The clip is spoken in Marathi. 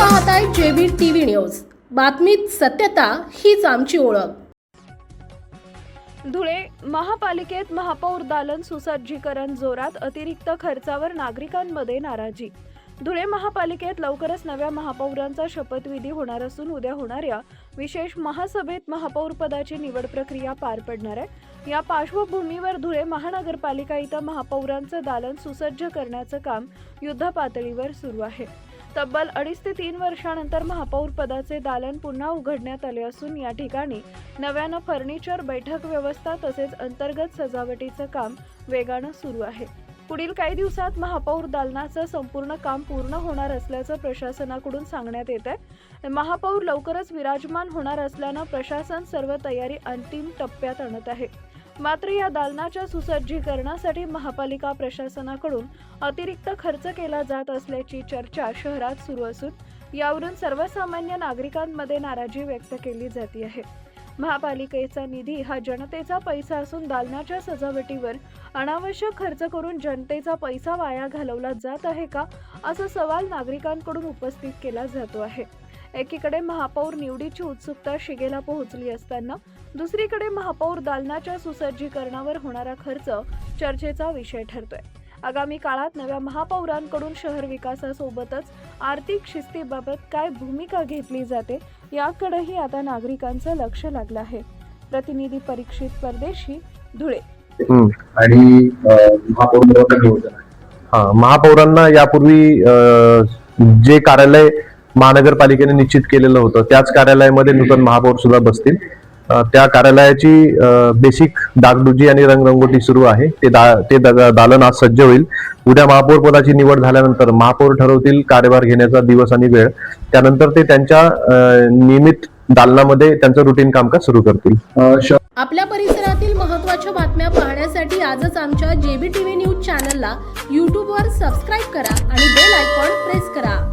पाहताय जेबी टीव्ही न्यूज. बातमीत सत्यता हीच आमची ओळख. धुळे महापालिकेत महापौर दालन सुसज्जीकरण जोरात अतिरिक्त खर्चावर नागरिकांमध्ये नाराजी. धुळे महापालिकेत लवकरच नव्या महापौरांचा शपथविधी होणार असून उद्या होणाऱ्या विशेष महासभेत महापौर पदाची निवड प्रक्रिया पार पडणार आहे. या पार्श्वभूमीवर धुळे महानगरपालिका इथं महापौरांचं दालन सुसज्ज करण्याचं काम युद्धपातळीवर सुरू आहे. तब्बल अडीच ते तीन वर्षानंतर महापौर पदाचे दालन पुन्हा उघडण्यात आले असून या ठिकाणी नव्यानं फर्निचर बैठक व्यवस्था तसेच अंतर्गत सजावटीचं काम वेगानं सुरू आहे. पुढील काही दिवसात महापौर दालनाचं संपूर्ण काम पूर्ण होणार असल्याचं प्रशासनाकडून सांगण्यात येत आहे. महापौर लवकरच विराजमान होणार असल्यानं प्रशासन सर्व तयारी अंतिम टप्प्यात आणत आहे. मात्र या दालनाच्या सुसज्जीकरणासाठी महापालिका प्रशासनाकडून अतिरिक्त खर्च केला जात असल्याची चर्चा शहरात सुरू असून यावरून सर्वसामान्य नागरिकांमध्ये नाराजी व्यक्त केली जाते आहे. महापालिकेचा निधी हा जनतेचा पैसा असून दालनाच्या सजावटीवर अनावश्यक खर्च करून जनतेचा पैसा वाया घालवला जात आहे का असा सवाल नागरिकांकडून उपस्थित केला जातो आहे. एकीकडे महापौर निवडीची उत्सुकता शिगेला पोहोचली असताना दुसरीकडे महापौर दालनाच्या सुसज्जीकरणावर होणारा खर्च चर्चेचा विषय ठरतोय आगामी काळात नव्या महापौरांकडून शहर विकासासोबतच आर्थिक शिस्तीबाबत काय भूमिका घेतली जाते याकडेही आता नागरिकांचं लक्ष लागलं आहे प्रतिनिधी परीक्षित परदेशी धुळे. आणि महापौर. हा महापौरांना यापूर्वी जे कार्यालय महानगरपालिकेने निश्चित केलेलं होतं. त्याच कार्यालयामध्ये नूतन महापौर सुद्धा बसतील. त्या कार्यालयाची बेसिक डागडुजी आणि रंगरंगोटी सुरू आहे. ते दा- ते दा- दालन आज सज्ज होईल. उद्या महापौर पदाची निवड झाल्यानंतर महापौर ठरवतील कार्यभार घेण्याचा दिवस आणि वेळ. त्यानंतर ते त्यांच्या नियमित दालनामध्ये त्यांचं रुटीन कामकाज सुरू करतील. आपल्या परिसरातील महत्त्वाच्या बातम्या पाहण्यासाठी आजच आमच्या जेबी टीव्ही न्यूज चॅनलला यूट्यूबवर सबस्क्राईब करा आणि बेल आयकॉन प्रेस करा.